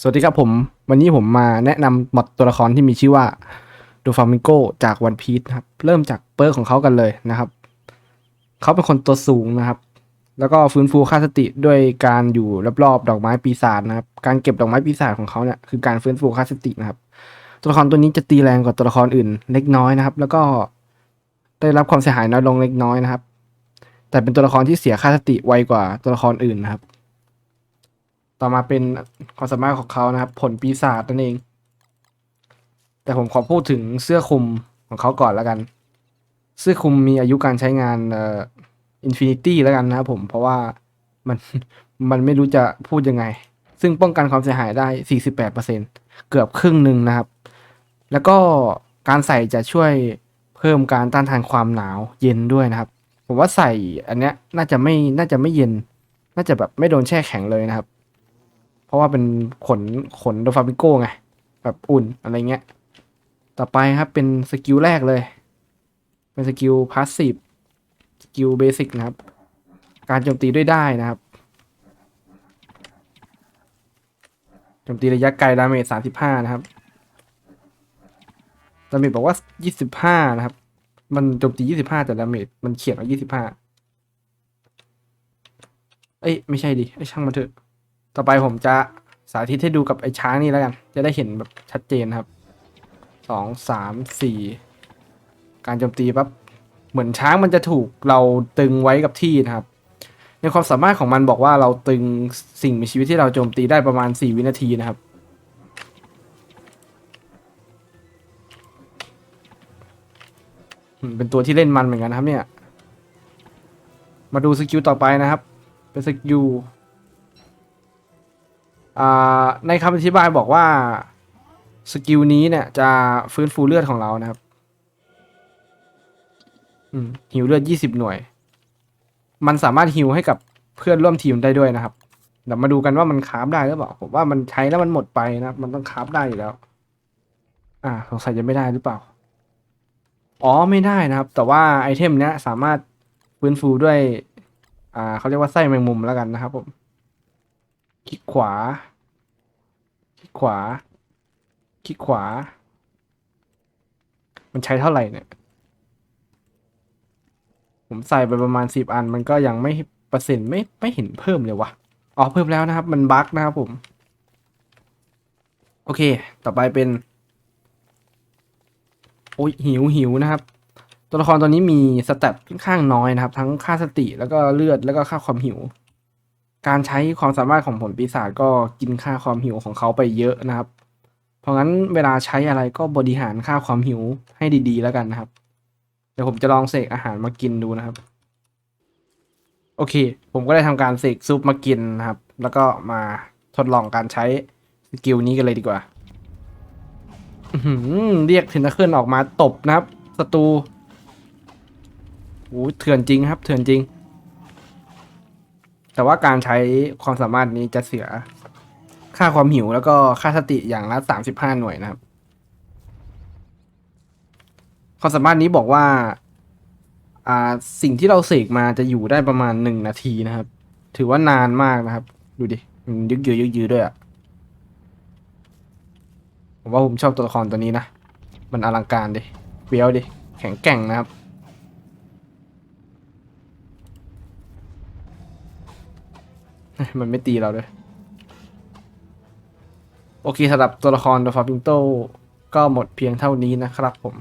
สวัสดีครับผม วันนี้ผมมาแนะนำมอดตัวละครที่มีชื่อว่าโดฟามิงโกจากวันพี e นะครับ เริ่มจากเปิร์ของเขากันเลยนะครับ เขาเป็นคนตัวสูงนะครับ แล้วก็ฟื้นฟูค่าสติด้วยการอยู่รอบๆดอกไม้ปีศาจนะครับ การเก็บดอกไม้ปีศาจของเขาเนี่ยคือการฟื้นฟูค่าสตินะครับ ตัวละครตัวนี้จะตีแรงกว่าตัวละครอื่น เล็กน้อยนะครับ แล้วก็ได้รับความเสียหายน้อยลงเล็กน้อยนะครับ แต่เป็นตัวละครที่เสียค่าสติไวกว่าตัวละครอื่นนะครับ ต่อมาเป็นความสามารถของเขานะครับ ผลปีศาจนั่นเอง แต่ผมขอพูดถึงเสื้อคลุมของเขาก่อนแล้วกัน เสื้อคลุมมีอายุการใช้งานเอ่ออินฟินิตี้แล้วกันนะครับผมเพราะว่ามันมันไม่รู้จะพูดยังไง ซึ่งป้องกันความเสียหายได้ 48%เกือบครึ่งหนึ่งนะครับ แล้วก็การใส่จะช่วยเพิ่มการต้านทานความหนาวเย็นด้วยนะครับ ผมว่าใส่อันเนี้ยน่าจะไม่น่าจะไม่เย็น น่าจะแบบไม่โดนแช่แข็งเลยนะครับ เพราะว่าเป็นขนขนโดฟามิโก้ไง แบบอุ่นอะไรเงี้ย ต่อไปครับเป็นสกิลแรกเลย เป็นสกิลพาสซีฟสกิลเบสิกนะครับ การโจมตีด้วยได้นะครับโจมตีระยะไกลดาเมจสามสิบห้านะครับดาเมจบอกว่ายี่สิบห้านะครับ มันโจมตียี่สิบห้าแต่ดาเมจมันเขียนว่ายี่สิบห้าเอ้ยไม่ใช่ดิไอ้ช่างมันเถอะ ต่อไปผมจะสาธิตให้ดูกับไอ้ช้างนี่แล้วกัน จะได้เห็นแบบชัดเจนครับสองสามสี่การโจมตีปั๊บเหมือนช้างมันจะถูกเราตึงไว้กับที่นะครับ ในความสามารถของมันบอกว่าเราตึงสิ่งมีชีวิตที่เราโจมตีได้ประมาณสี่วินาทีนะครับ เป็นตัวที่เล่นมันเหมือนกันนะครับเนี่ย มาดูสกิลต่อไปนะครับ เป็นสกิล ในคำอธิบายบอกว่าสกิลนี้เนี่ยจะฟื้นฟูเลือดของเรานะครับหิวเลือดยี่สิบหน่วย มันสามารถฮิวให้กับเพื่อนร่วมทีมได้ด้วยนะครับเดี๋ยวมาดูกันว่ามันคาฟได้หรือเปล่าผมว่ามันใช้แล้วมันหมดไปนะมันต้องคาฟได้อยู่แล้ว อ่าสงสัยจะไม่ได้หรือเปล่า อ๋อไม่ได้นะครับ แต่ว่าไอเทมเนี้ยสามารถฟื้นฟูด้วย อ่าเขาเรียกว่าไส้แมงมุมแล้วกันนะครับผมคลิกขวา คลิกขวา คลิกขวา มันใช้เท่าไหร่เนี่ย ผมใส่ไปประมาณสิบอัน มันก็ยังไม่เปอร์เซ็นต์ไม่ไม่เห็นเพิ่มเลยวะอ๋อเพิ่มแล้วนะครับ มันบั๊กนะครับผม โอเค ต่อไปเป็น โอ้ยหิวหิวนะครับ ตัวละครตัวนี้มีสเตตค่อนข้างน้อยนะครับ ทั้งค่าสติแล้วก็เลือดแล้วก็ค่าความหิว การใช้ความสามารถของผลปีศาจก็กินค่าความหิวของเขาไปเยอะนะครับ เพราะงั้นเวลาใช้อะไรก็บริหารค่าความหิวให้ดีๆ แล้วกันนะครับ เดี๋ยวผมจะลองเสกอาหารมากินดูนะครับ โอเค ผมก็ได้ทำการเสกซุปมากินนะครับ แล้วก็มาทดลองการใช้สกิลนี้กันเลยดีกว่าเรียกเทนเคิลออกมาตบนะครับศัตรูโอ้เถื่อนจริงครับ เถื่อนจริง แต่ว่าการใช้ความสามารถนี้จะเสียค่าความหิวแล้วก็ค่าสติอย่างละสามสิบห้าหน่วยนะครับ ความสามารถนี้บอกว่า อ่าสิ่งที่เราเสกมาจะอยู่ได้ประมาณหนึ่งนาทีนะครับ ถือว่านานมากนะครับ ดูดิมันยึกยือยึกยือด้วยอะผมว่าผมชอบตัวละครตัวนี้นะ มันอลังการดิเฟี้ยวดิ แข็งแกร่งนะครับ มันไม่ตีเราด้วย โอเคสำหรับตัวละคร The f a r p i n g t o ก็หมดเพียงเท่านี้นะครับผม